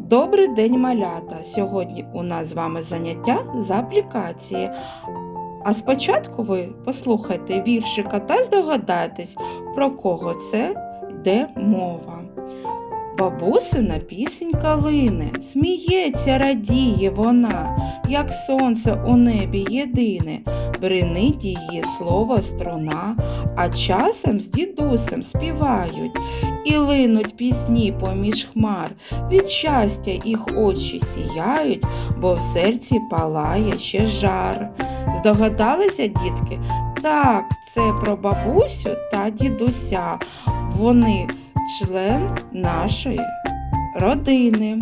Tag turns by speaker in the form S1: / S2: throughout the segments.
S1: Добрий день, малята! Сьогодні у нас з вами заняття з аплікації. А спочатку ви послухайте віршика та здогадайтесь, про кого це йде мова. Бабусина пісенька лине, сміється, радіє вона, як сонце у небі єдине, бринить її слово струна, а часом з дідусем співають і линуть пісні поміж хмар. Від щастя їх очі сіяють, бо в серці палає ще жар. Здогадалися, дітки? Так, це про бабусю та дідуся. Вони член нашої родини.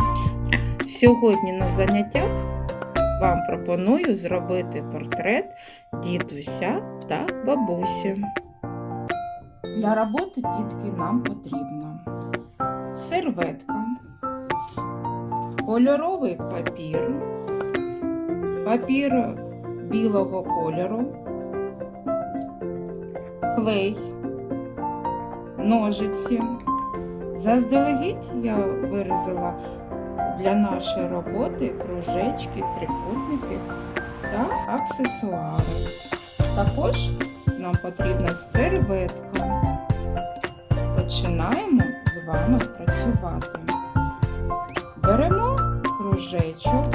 S1: Сьогодні на заняттях вам пропоную зробити портрет дідуся та бабусі. Для роботи дітки нам потрібна серветка, кольоровий папір, папір білого кольору, клей, ножиці. Заздалегідь я вирізала для нашої роботи кружечки, трикутники та аксесуари. Також нам потрібна серветка. Починаємо з вами працювати. Беремо кружечок,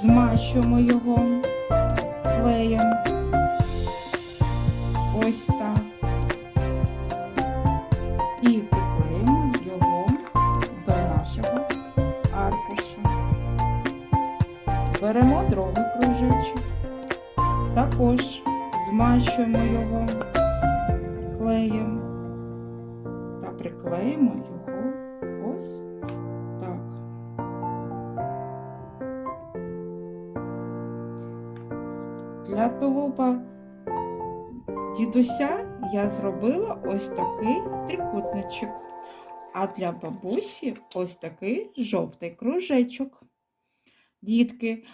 S1: змащуємо його клеєм. Ось так. Беремо другий кружечок. Також змащуємо його клеєм та приклеїмо його ось так. Для тулупа дідуся я зробила ось такий трикутничок, а для бабусі ось такий жовтий кружечок. Дітки,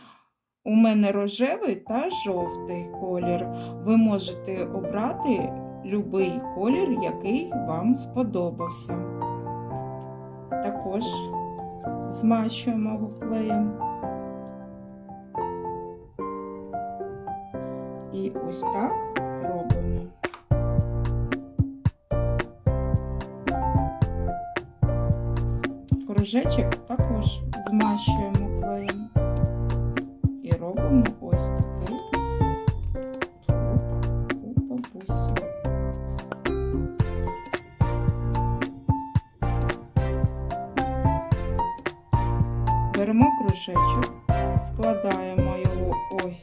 S1: у мене рожевий та жовтий колір. Ви можете обрати будь-який колір, який вам сподобався. Також змащуємо клеєм. І ось так робимо. Кружечок також змащуємо Беремо кружечок, складаємо його ось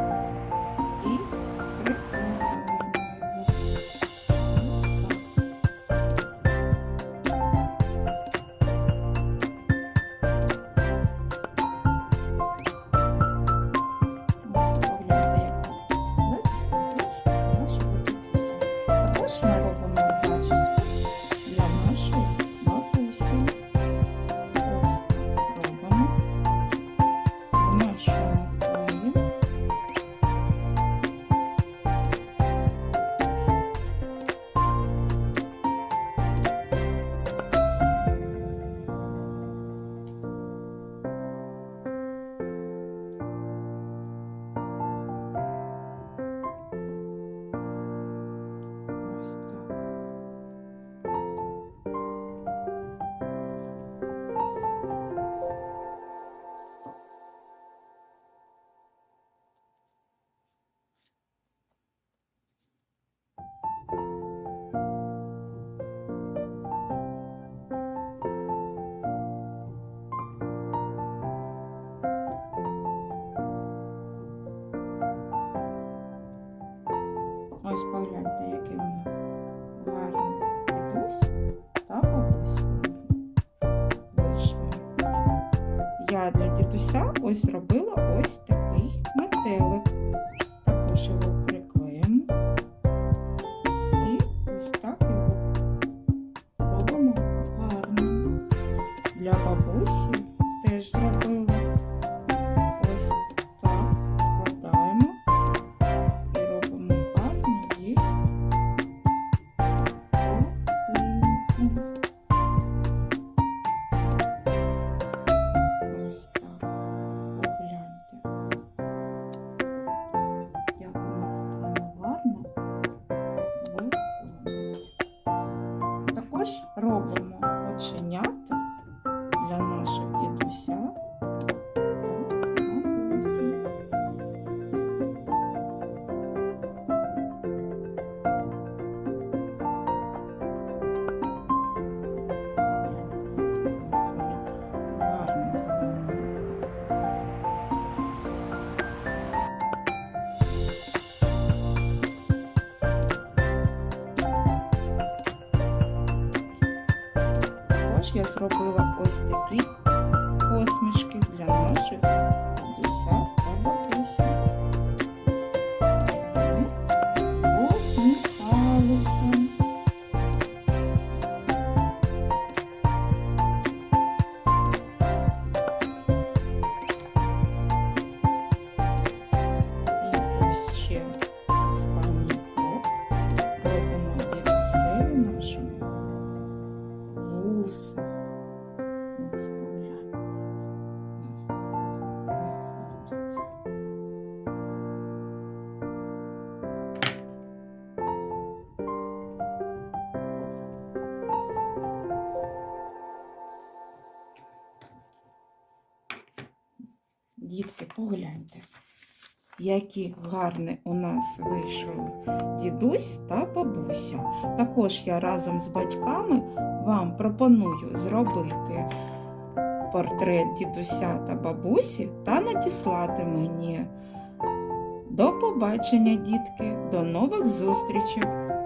S1: Ось погляньте, який у нас гарний дідусь та бабусь. Я для дідуся ось робила ось такий метелик. Також його приклеїмо і ось так його робимо гарно. Для бабусі теж зробила. Також я зробила ось такі посмішки для наших Дітки, погляньте, які гарні у нас вийшли дідусь та бабуся. Також я разом з батьками вам пропоную зробити портрет дідуся та бабусі та надіслати мені. До побачення, дітки, до нових зустрічей!